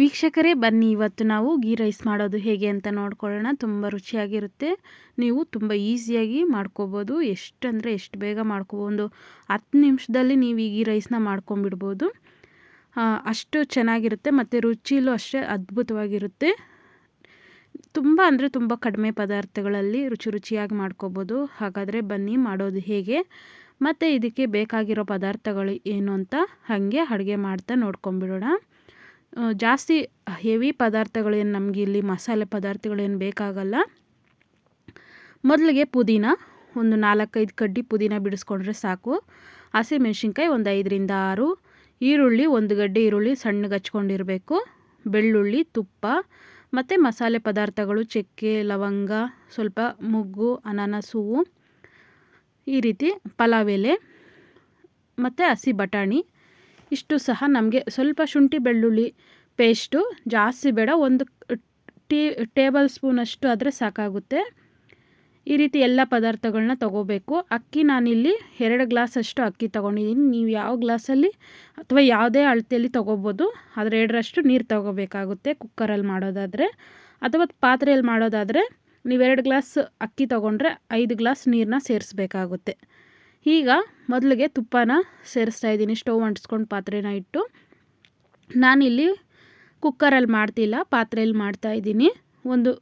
ವೀಕ್ಷಕರೇ, ಬನ್ನಿ. ಇವತ್ತು ನಾವು ಗೀ ರೈಸ್ ಮಾಡೋದು ಹೇಗೆ ಅಂತ ನೋಡ್ಕೊಳ್ಳೋಣ. ತುಂಬ ರುಚಿಯಾಗಿರುತ್ತೆ. ನೀವು ತುಂಬ ಈಸಿಯಾಗಿ ಮಾಡ್ಕೋಬೋದು. ಎಷ್ಟು ಅಂದರೆ ಎಷ್ಟು ಬೇಗ ಮಾಡ್ಕೋಬೋದು. ಒಂದು ಹತ್ತು ನಿಮಿಷದಲ್ಲಿ ನೀವು ಈ ಗೀ ರೈಸ್ನ ಮಾಡ್ಕೊಂಬಿಡ್ಬೋದು. ಅಷ್ಟು ಚೆನ್ನಾಗಿರುತ್ತೆ ಮತ್ತು ರುಚಿಲೂ ಅಷ್ಟೇ ಅದ್ಭುತವಾಗಿರುತ್ತೆ. ತುಂಬ ಅಂದರೆ ತುಂಬ ಕಡಿಮೆ ಪದಾರ್ಥಗಳಲ್ಲಿ ರುಚಿ ರುಚಿಯಾಗಿ ಮಾಡ್ಕೋಬೋದು. ಹಾಗಾದರೆ ಬನ್ನಿ ಮಾಡೋದು ಹೇಗೆ. ಮತ್ತು ಇದಕ್ಕೆ ಬೇಕಾಗಿರೋ ಪದಾರ್ಥಗಳು ಏನು ಅಂತ ಹಾಗೆ ಅಡುಗೆ ಮಾಡ್ತಾ ನೋಡ್ಕೊಂಬಿಡೋಣ. ಜಾಸ್ತಿ ಹೆವಿ ಪದಾರ್ಥಗಳೇನು ನಮಗೆ ಇಲ್ಲಿ ಮಸಾಲೆ ಪದಾರ್ಥಗಳೇನು ಬೇಕಾಗಲ್ಲ. ಮೊದಲಿಗೆ ಪುದೀನ, ಒಂದು ನಾಲ್ಕೈದು ಕಡ್ಡಿ ಪುದೀನ ಬಿಡಿಸ್ಕೊಂಡ್ರೆ ಸಾಕು. ಹಸಿಮೆಣ್ಸಿನ್ಕಾಯಿ ಒಂದು ಐದರಿಂದ ಆರು. ಈರುಳ್ಳಿ ಒಂದು ಗಡ್ಡೆ ಈರುಳ್ಳಿ ಸಣ್ಣಗೆ ಹಚ್ಕೊಂಡಿರಬೇಕು. ಬೆಳ್ಳುಳ್ಳಿ, ತುಪ್ಪ ಮತ್ತು ಮಸಾಲೆ ಪದಾರ್ಥಗಳು ಚಕ್ಕೆ, ಲವಂಗ, ಸ್ವಲ್ಪ ಮುಗ್ಗು, ಅನಾನಸ್. ಈ ರೀತಿ ಪಲಾವ್ ಎಲೆ ಮತ್ತು ಹಸಿ ಬಟಾಣಿ. ಇಷ್ಟು ಸಹ ನಮಗೆ ಸ್ವಲ್ಪ ಶುಂಠಿ ಬೆಳ್ಳುಳ್ಳಿ ಪೇಸ್ಟು ಜಾಸ್ತಿ ಬೇಡ, ಒಂದು ಟೀ, ಟೇಬಲ್ ಸ್ಪೂನಷ್ಟು ಆದರೆ ಸಾಕಾಗುತ್ತೆ. ಈ ರೀತಿ ಎಲ್ಲ ಪದಾರ್ಥಗಳನ್ನ ತೊಗೋಬೇಕು. ಅಕ್ಕಿ ನಾನಿಲ್ಲಿ ಎರಡು ಗ್ಲಾಸಷ್ಟು ಅಕ್ಕಿ ತೊಗೊಂಡಿದ್ದೀನಿ ನೀವು ಯಾವ ಗ್ಲಾಸಲ್ಲಿ ಅಥವಾ ಯಾವುದೇ ಅಳತೆಯಲ್ಲಿ ತೊಗೋಬೋದು. ಆದರೆ ಎರಡರಷ್ಟು ನೀರು ತೊಗೋಬೇಕಾಗುತ್ತೆ ಕುಕ್ಕರಲ್ಲಿ ಮಾಡೋದಾದರೆ. ಅಥವಾ ಪಾತ್ರೆಯಲ್ಲಿ ಮಾಡೋದಾದರೆ, ನೀವೆರಡು ಗ್ಲಾಸ್ ಅಕ್ಕಿ ತೊಗೊಂಡ್ರೆ ಐದು ಗ್ಲಾಸ್ ನೀರನ್ನ ಸೇರಿಸ್ಬೇಕಾಗುತ್ತೆ. ಈಗ ಮೊದಲಿಗೆ ತುಪ್ಪನ ಸೇರಿಸ್ತಾ ಇದ್ದೀನಿ. ಸ್ಟವ್ ಅಂಟಿಸ್ಕೊಂಡು ಪಾತ್ರೆನ ಇಟ್ಟು ನಾನಿಲ್ಲಿ ಕುಕ್ಕರಲ್ಲಿ ಮಾಡ್ತಿಲ್ಲ, ಪಾತ್ರೆಯಲ್ಲಿ ಮಾಡ್ತಾ ಇದ್ದೀನಿ. ಒಂದು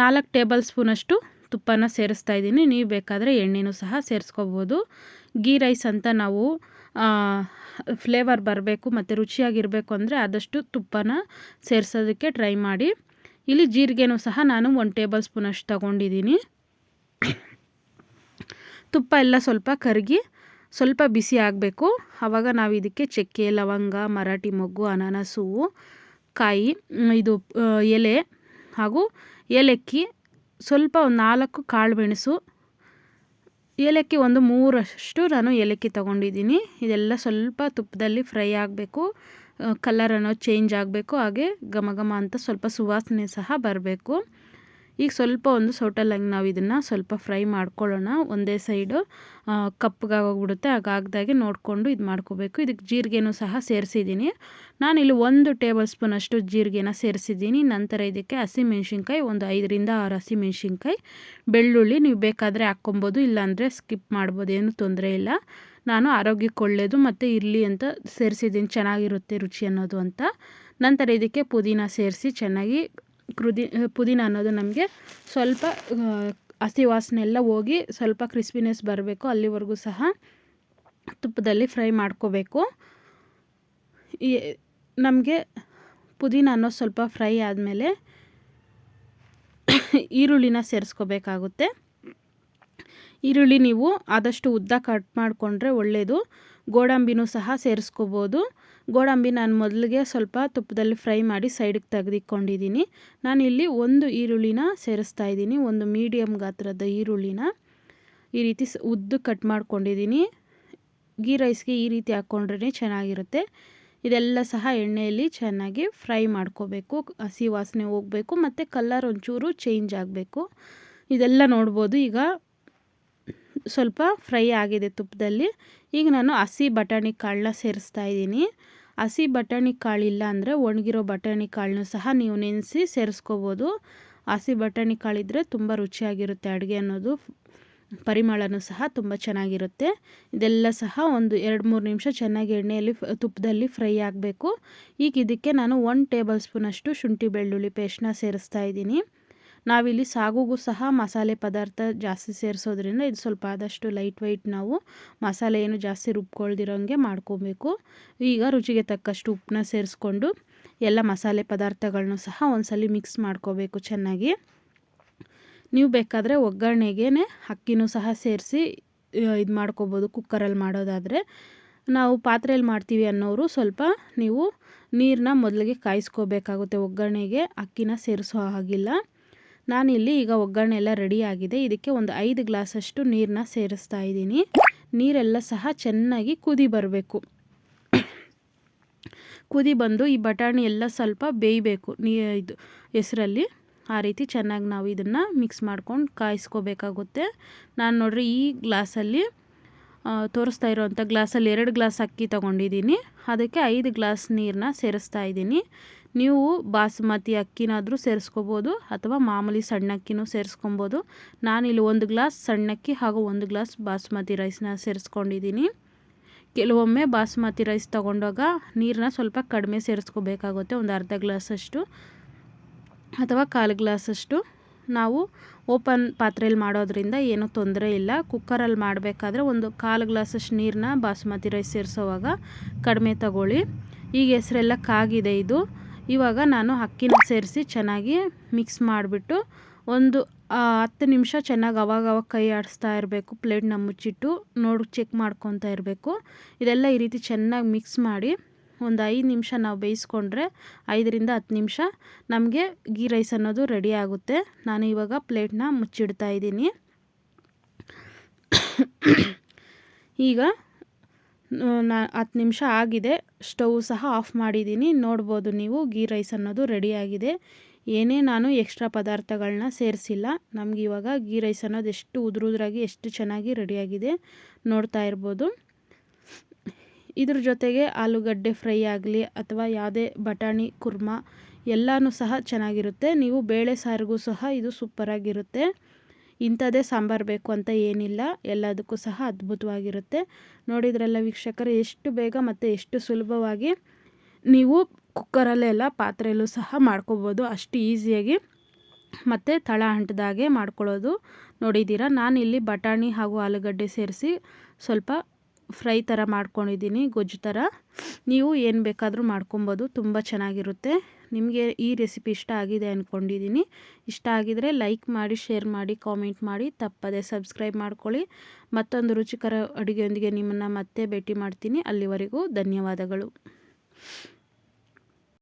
ನಾಲ್ಕು ಟೇಬಲ್ ಸ್ಪೂನಷ್ಟು ತುಪ್ಪನ ಸೇರಿಸ್ತಾ ಇದ್ದೀನಿ. ನೀವು ಬೇಕಾದರೆ ಎಣ್ಣೆನೂ ಸಹ ಸೇರಿಸ್ಕೋಬೋದು. ಗೀ ರೈಸ್ ಅಂತ ನಾವು ಫ್ಲೇವರ್ ಬರಬೇಕು ಮತ್ತು ರುಚಿಯಾಗಿರಬೇಕು ಅಂದರೆ ಆದಷ್ಟು ತುಪ್ಪನ ಸೇರಿಸೋದಕ್ಕೆ ಟ್ರೈ ಮಾಡಿ. ಇಲ್ಲಿ ಜೀರಿಗೆನೂ ಸಹ ನಾನು ಒಂದು ಟೇಬಲ್ ಸ್ಪೂನಷ್ಟು ತಗೊಂಡಿದ್ದೀನಿ. ತುಪ್ಪ ಎಲ್ಲ ಸ್ವಲ್ಪ ಕರಗಿ ಸ್ವಲ್ಪ ಬಿಸಿ ಆಗಬೇಕು. ಆವಾಗ ನಾವು ಇದಕ್ಕೆ ಚಕ್ಕೆ, ಲವಂಗ, ಮರಾಠಿ ಮೊಗ್ಗು, ಅನಾನಸ್ ಕಾಯಿ ಇದು ಎಲೆ ಹಾಗೂ ಏಲಕ್ಕಿ ಸ್ವಲ್ಪ ಒಂದು ನಾಲ್ಕು ಕಾಳು ಮೆಣಸು. ಏಲಕ್ಕಿ ಒಂದು ಮೂರಷ್ಟು ನಾನು ಏಲಕ್ಕಿ ತಗೊಂಡಿದ್ದೀನಿ. ಇದೆಲ್ಲ ಸ್ವಲ್ಪ ತುಪ್ಪದಲ್ಲಿ ಫ್ರೈ ಆಗಬೇಕು. ಕಲರ್ ಚೇಂಜ್ ಆಗಬೇಕು. ಹಾಗೆ ಘಮ ಘಮ ಅಂತ ಸ್ವಲ್ಪ ಸುವಾಸನೆ ಸಹ ಬರಬೇಕು. ಈಗ ಸ್ವಲ್ಪ ಒಂದು ಸೌಟಲ್ಲಂಗೆ ನಾವು ಇದನ್ನು ಸ್ವಲ್ಪ ಫ್ರೈ ಮಾಡ್ಕೊಳ್ಳೋಣ. ಒಂದೇ ಸೈಡು ಕಪ್ಪಗಾಗೋಗ್ಬಿಡುತ್ತೆ ಹಾಗಾಗ್ದಾಗೆ ನೋಡಿಕೊಂಡು ಇದು ಮಾಡ್ಕೋಬೇಕು. ಇದಕ್ಕೆ ಜೀರಿಗೆನೂ ಸಹ ಸೇರಿಸಿದ್ದೀನಿ. ಇಲ್ಲಿ ಒಂದು ಟೇಬಲ್ ಸ್ಪೂನ್ ಅಷ್ಟು ಜೀರಿಗೆನ ಸೇರಿಸಿದ್ದೀನಿ. ನಂತರ ಇದಕ್ಕೆ ಹಸಿಮೆಣ್ಸಿನ್ಕಾಯಿ ಒಂದು ಐದರಿಂದ ಆರು ಹಸಿಮೆಣ್ಸಿನ್ಕಾಯಿ ಬೆಳ್ಳುಳ್ಳಿ ನೀವು ಬೇಕಾದರೆ ಹಾಕ್ಕೊಬೋದು, ಇಲ್ಲಾಂದರೆ ಸ್ಕಿಪ್ ಮಾಡ್ಬೋದು, ಏನೂ ತೊಂದರೆ ಇಲ್ಲ. ನಾನು ಆರೋಗ್ಯಕ್ಕೆ ಒಳ್ಳೆಯದು ಮತ್ತು ಇರಲಿ ಅಂತ ಸೇರಿಸಿದ್ದೀನಿ. ಚೆನ್ನಾಗಿರುತ್ತೆ ರುಚಿ ಅನ್ನೋದು ಅಂತ. ನಂತರ ಇದಕ್ಕೆ ಪುದೀನ ಸೇರಿಸಿ ಚೆನ್ನಾಗಿ ಕೃದಿ ಪುದೀನ ಅನ್ನೋದು ನಮಗೆ ಸ್ವಲ್ಪ ಹಸಿ ವಾಸನೆ ಎಲ್ಲ ಹೋಗಿ ಸ್ವಲ್ಪ ಕ್ರಿಸ್ಪಿನೆಸ್ ಬರಬೇಕು, ಅಲ್ಲಿವರೆಗೂ ಸಹ ತುಪ್ಪದಲ್ಲಿ ಫ್ರೈ ಮಾಡ್ಕೋಬೇಕು. ಈ, ನಮಗೆ ಪುದೀನ ಅನ್ನೋದು ಸ್ವಲ್ಪ ಫ್ರೈ ಆದಮೇಲೆ ಈರುಳ್ಳಿನ ಸೇರಿಸ್ಕೋಬೇಕಾಗುತ್ತೆ. ಈರುಳ್ಳಿ ನೀವು ಆದಷ್ಟು ಉದ್ದ ಕಟ್ ಮಾಡಿಕೊಂಡ್ರೆ ಒಳ್ಳೆಯದು ಗೋಡಂಬಿನೂ ಸಹ ಸೇರಿಸ್ಕೋಬೋದು. ಗೋಡಂಬಿ ನಾನು ಮೊದಲಿಗೆ ಸ್ವಲ್ಪ ತುಪ್ಪದಲ್ಲಿ ಫ್ರೈ ಮಾಡಿ ಸೈಡಿಗೆ ತೆಗೆದಿಕ್ಕೊಂಡಿದ್ದೀನಿ ನಾನಿಲ್ಲಿ ಒಂದು ಈರುಳ್ಳಿನ ಸೇರಿಸ್ತಾ ಇದ್ದೀನಿ ಒಂದು ಮೀಡಿಯಮ್ ಗಾತ್ರದ ಈರುಳ್ಳಿನ ಈ ರೀತಿ ಉದ್ದು ಕಟ್ ಮಾಡ್ಕೊಂಡಿದ್ದೀನಿ ಗೀ ರೈಸ್ಗೆ ಈ ರೀತಿ ಹಾಕ್ಕೊಂಡ್ರೇ ಚೆನ್ನಾಗಿರುತ್ತೆ. ಇದೆಲ್ಲ ಸಹ ಎಣ್ಣೆಯಲ್ಲಿ ಚೆನ್ನಾಗಿ ಫ್ರೈ ಮಾಡ್ಕೋಬೇಕು. ಹಸಿ ವಾಸನೆ ಹೋಗಬೇಕು ಮತ್ತು ಕಲ್ಲರ್ ಒಂಚೂರು ಚೇಂಜ್ ಆಗಬೇಕು. ಇದೆಲ್ಲ ನೋಡ್ಬೋದು. ಈಗ ಸ್ವಲ್ಪ ಫ್ರೈ ಆಗಿದೆ ತುಪ್ಪದಲ್ಲಿ. ಈಗ ನಾನು ಹಸಿ ಬಟಾಣಿ ಕಾಳನ್ನ ಸೇರಿಸ್ತಾ ಇದ್ದೀನಿ. ಹಸಿ ಬಟಾಣಿ ಕಾಳಿಲ್ಲ ಅಂದರೆ ಒಣಗಿರೋ ಬಟಾಣಿ ಕಾಳನ್ನು ಸಹ ನೀವು ನೆನೆಸಿ ಸೇರಿಸ್ಕೋಬೋದು. ಹಸಿ ಬಟಾಣಿ ಕಾಳಿದ್ರೆ ತುಂಬ ರುಚಿಯಾಗಿರುತ್ತೆ, ಅಡುಗೆ ಅನ್ನೋದು ಪರಿಮಳನೂ ಸಹ ತುಂಬ ಚೆನ್ನಾಗಿರುತ್ತೆ. ಇದೆಲ್ಲ ಸಹ ಒಂದು ಎರಡು ಮೂರು ನಿಮಿಷ ಚೆನ್ನಾಗಿ ಎಣ್ಣೆಯಲ್ಲಿ ತುಪ್ಪದಲ್ಲಿ ಫ್ರೈ ಆಗಬೇಕು. ಈಗ ಇದಕ್ಕೆ ನಾನು ಒನ್ ಟೇಬಲ್ ಸ್ಪೂನಷ್ಟು ಶುಂಠಿ ಬೆಳ್ಳುಳ್ಳಿ ಪೇಸ್ಟ್ನ ಸೇರಿಸ್ತಾ ಇದ್ದೀನಿ. ನಾವಿಲ್ಲಿ ಸಾಗುಗೂ ಸಹ ಮಸಾಲೆ ಪದಾರ್ಥ ಜಾಸ್ತಿ ಸೇರಿಸೋದ್ರಿಂದ ಇದು ಸ್ವಲ್ಪ ಆದಷ್ಟು ಲೈಟ್ ವೈಟ್ ನಾವು ಮಸಾಲೆ ಏನು ಜಾಸ್ತಿ ರುಬ್ಕೊಳ್ದಿರೋಂಗೆ ಮಾಡ್ಕೋಬೇಕು. ಈಗ ರುಚಿಗೆ ತಕ್ಕಷ್ಟು ಉಪ್ಪನ್ನ ಸೇರಿಸ್ಕೊಂಡು ಎಲ್ಲ ಮಸಾಲೆ ಪದಾರ್ಥಗಳನ್ನೂ ಸಹ ಒಂದ್ಸಲ ಮಿಕ್ಸ್ ಮಾಡ್ಕೋಬೇಕು ಚೆನ್ನಾಗಿ. ನೀವು ಬೇಕಾದರೆ ಒಗ್ಗರಣೆಗೆ ಅಕ್ಕಿನೂ ಸಹ ಸೇರಿಸಿ ಇದು ಮಾಡ್ಕೋಬೋದು ಕುಕ್ಕರಲ್ಲಿ ಮಾಡೋದಾದರೆ. ನಾವು ಪಾತ್ರೆಯಲ್ಲಿ ಮಾಡ್ತೀವಿ ಅನ್ನೋರು ಸ್ವಲ್ಪ ನೀವು ನೀರನ್ನ ಮೊದಲಿಗೆ ಕಾಯಿಸ್ಕೋಬೇಕಾಗುತ್ತೆ ಒಗ್ಗರಣೆಗೆ, ಅಕ್ಕಿನ ಸೇರಿಸೋ ಹಾಗಿಲ್ಲ. ನಾನಿಲ್ಲಿ ಈಗ ಒಗ್ಗರಣೆ ಎಲ್ಲ ರೆಡಿ ಆಗಿದೆ. ಇದಕ್ಕೆ ಒಂದು ಐದು ಗ್ಲಾಸಷ್ಟು ನೀರನ್ನ ಸೇರಿಸ್ತಾ ಇದ್ದೀನಿ. ನೀರೆಲ್ಲ ಸಹ ಚೆನ್ನಾಗಿ ಕುದಿ ಬರಬೇಕು. ಕುದಿ ಬಂದು ಈ ಬಟಾಣಿ ಎಲ್ಲ ಸ್ವಲ್ಪ ಬೇಯಬೇಕು. ನೀ, ಇದು, ಹೆಸರಲ್ಲಿ. ಆ ರೀತಿ ಚೆನ್ನಾಗಿ ನಾವು ಇದನ್ನು ಮಿಕ್ಸ್ ಮಾಡ್ಕೊಂಡು ಕಾಯಿಸ್ಕೋಬೇಕಾಗುತ್ತೆ. ನಾನು ನೋಡ್ರಿ ಈ ಗ್ಲಾಸಲ್ಲಿ ತೋರಿಸ್ತಾ ಇರೋವಂಥ ಗ್ಲಾಸಲ್ಲಿ ಎರಡು ಗ್ಲಾಸ್ ಅಕ್ಕಿ ತೊಗೊಂಡಿದ್ದೀನಿ. ಅದಕ್ಕೆ ಐದು ಗ್ಲಾಸ್ ನೀರನ್ನ ಸೇರಿಸ್ತಾ ಇದ್ದೀನಿ. ನೀವು ಬಾಸುಮತಿ ಅಕ್ಕಿನಾದರೂ ಸೇರಿಸ್ಕೋಬೋದು ಅಥವಾ ಮಾಮೂಲಿ ಸಣ್ಣ ಅಕ್ಕಿನೂ ಸೇರಿಸ್ಕೊಬೋದು ನಾನಿಲ್ಲಿ ಒಂದು ಗ್ಲಾಸ್ ಸಣ್ಣಕ್ಕಿ ಹಾಗೂ ಒಂದು ಗ್ಲಾಸ್ ಬಾಸುಮತಿ ರೈಸ್ನ ಸೇರಿಸ್ಕೊಂಡಿದ್ದೀನಿ. ಕೆಲವೊಮ್ಮೆ ಬಾಸುಮತಿ ರೈಸ್ ತೊಗೊಂಡಾಗ ನೀರನ್ನ ಸ್ವಲ್ಪ ಕಡಿಮೆ ಸೇರಿಸ್ಕೋಬೇಕಾಗುತ್ತೆ, ಒಂದು ಅರ್ಧ ಗ್ಲಾಸಷ್ಟು ಅಥವಾ ಕಾಲು ಗ್ಲಾಸಷ್ಟು. ನಾವು ಓಪನ್ ಪಾತ್ರೆಯಲ್ಲಿ ಮಾಡೋದ್ರಿಂದ ಏನೂ ತೊಂದರೆ ಇಲ್ಲ. ಕುಕ್ಕರಲ್ಲಿ ಮಾಡಬೇಕಾದ್ರೆ ಒಂದು ಕಾಲು ಗ್ಲಾಸಷ್ಟು ನೀರನ್ನ ಬಾಸುಮತಿ ರೈಸ್ ಸೇರಿಸೋವಾಗ ಕಡಿಮೆ ತಗೊಳ್ಳಿ. ಈಗ ಹೆಸರೆಲ್ಲ ಕಾಗಿದೆ ಇದು. ಇವಾಗ ನಾನು ಅಕ್ಕಿನ ಸೇರಿಸಿ ಚೆನ್ನಾಗಿ ಮಿಕ್ಸ್ ಮಾಡಿಬಿಟ್ಟು ಒಂದು ಹತ್ತು ನಿಮಿಷ ಚೆನ್ನಾಗಿ ಅವಾಗ ಅವಾಗ ಕೈ ಆಡಿಸ್ತಾ ಇರಬೇಕು ಪ್ಲೇಟ್ನ ಮುಚ್ಚಿಟ್ಟು ನೋಡಿ ಚೆಕ್ ಮಾಡ್ಕೊತಾ ಇರಬೇಕು. ಇದೆಲ್ಲ ಈ ರೀತಿ ಚೆನ್ನಾಗಿ ಮಿಕ್ಸ್ ಮಾಡಿ ಒಂದು ಐದು ನಿಮಿಷ ನಾವು ಬೇಯಿಸ್ಕೊಂಡ್ರೆ ಐದರಿಂದ ಹತ್ತು ನಿಮಿಷ ನಮಗೆ ಗೀ ರೈಸ್ ಅನ್ನೋದು ರೆಡಿ ಆಗುತ್ತೆ. ನಾನು ಇವಾಗ ಪ್ಲೇಟ್ನ ಮುಚ್ಚಿಡ್ತಾ ಇದ್ದೀನಿ. ಈಗ ನಾ ಹತ್ತು ನಿಮಿಷ ಆಗಿದೆ. ಸ್ಟವ್ ಸಹ ಆಫ್ ಮಾಡಿದ್ದೀನಿ. ನೋಡ್ಬೋದು ನೀವು ಗೀ ರೈಸ್ ಅನ್ನೋದು ರೆಡಿಯಾಗಿದೆ ಏನೇ ನಾನು ಎಕ್ಸ್ಟ್ರಾ ಪದಾರ್ಥಗಳನ್ನ ಸೇರಿಸಿಲ್ಲ. ನಮ್ಗೆ ಇವಾಗ ಗೀ ರೈಸ್ ಅನ್ನೋದು ಎಷ್ಟು ಉದುರುದ್ರಾಗಿ ಎಷ್ಟು ಚೆನ್ನಾಗಿ ರೆಡಿಯಾಗಿದೆ ನೋಡ್ತಾ ಇರ್ಬೋದು. ಇದ್ರ ಜೊತೆಗೆ ಆಲೂಗಡ್ಡೆ ಫ್ರೈ ಆಗಲಿ ಅಥವಾ ಯಾವುದೇ ಬಟಾಣಿ, ಕುರ್ಮಾ ಎಲ್ಲನೂ ಸಹ ಚೆನ್ನಾಗಿರುತ್ತೆ. ನೀವು ಬೇಳೆ ಸಾರಿಗೂ ಸಹ ಇದು ಸೂಪರಾಗಿರುತ್ತೆ. ಇಂಥದ್ದೇ ಸಾಂಬಾರು ಬೇಕು ಅಂತ ಏನಿಲ್ಲ, ಎಲ್ಲದಕ್ಕೂ ಸಹ ಅದ್ಭುತವಾಗಿರುತ್ತೆ. ನೋಡಿದ್ರೆಲ್ಲ ವೀಕ್ಷಕರು, ಎಷ್ಟು ಬೇಗ ಮತ್ತು ಎಷ್ಟು ಸುಲಭವಾಗಿ ನೀವು ಕುಕ್ಕರಲ್ಲೆಲ್ಲ ಪಾತ್ರೆಯಲ್ಲೂ ಸಹ ಮಾಡ್ಕೋಬೋದು. ಅಷ್ಟು ಈಸಿಯಾಗಿ ಮತ್ತು ತಳ ಅಂಟದಾಗೆ ಮಾಡ್ಕೊಳ್ಳೋದು. ನೋಡಿದ್ದೀರಾ ಇಲ್ಲಿ ಬಟಾಣಿ ಹಾಗೂ ಆಲೂಗಡ್ಡೆ ಸೇರಿಸಿ ಸ್ವಲ್ಪ ಫ್ರೈ ಥರ ಮಾಡ್ಕೊಂಡಿದ್ದೀನಿ, ಗೊಜ್ಜು ಥರ. ನೀವು ಏನು ಬೇಕಾದರೂ ಮಾಡ್ಕೊಬೋದು, ತುಂಬ ಚೆನ್ನಾಗಿರುತ್ತೆ. ನಿಮಗೆ ಈ ರೆಸಿಪಿ ಇಷ್ಟ ಆಗಿದೆ ಅಂದ್ಕೊಂಡಿದ್ದೀನಿ ಇಷ್ಟ ಆಗಿದರೆ ಲೈಕ್ ಮಾಡಿ ಶೇರ್ ಮಾಡಿ ಕಾಮೆಂಟ್ ಮಾಡಿ. ತಪ್ಪದೆ ಸಬ್ಸ್ಕ್ರೈಬ್ ಮಾಡ್ಕೊಳ್ಳಿ. ಮತ್ತೊಂದು ರುಚಿಕರ ಅಡುಗೆಯೊಂದಿಗೆ ನಿಮ್ಮನ್ನು ಮತ್ತೆ ಭೇಟಿ ಮಾಡ್ತೀನಿ. ಅಲ್ಲಿವರೆಗೂ ಧನ್ಯವಾದಗಳು.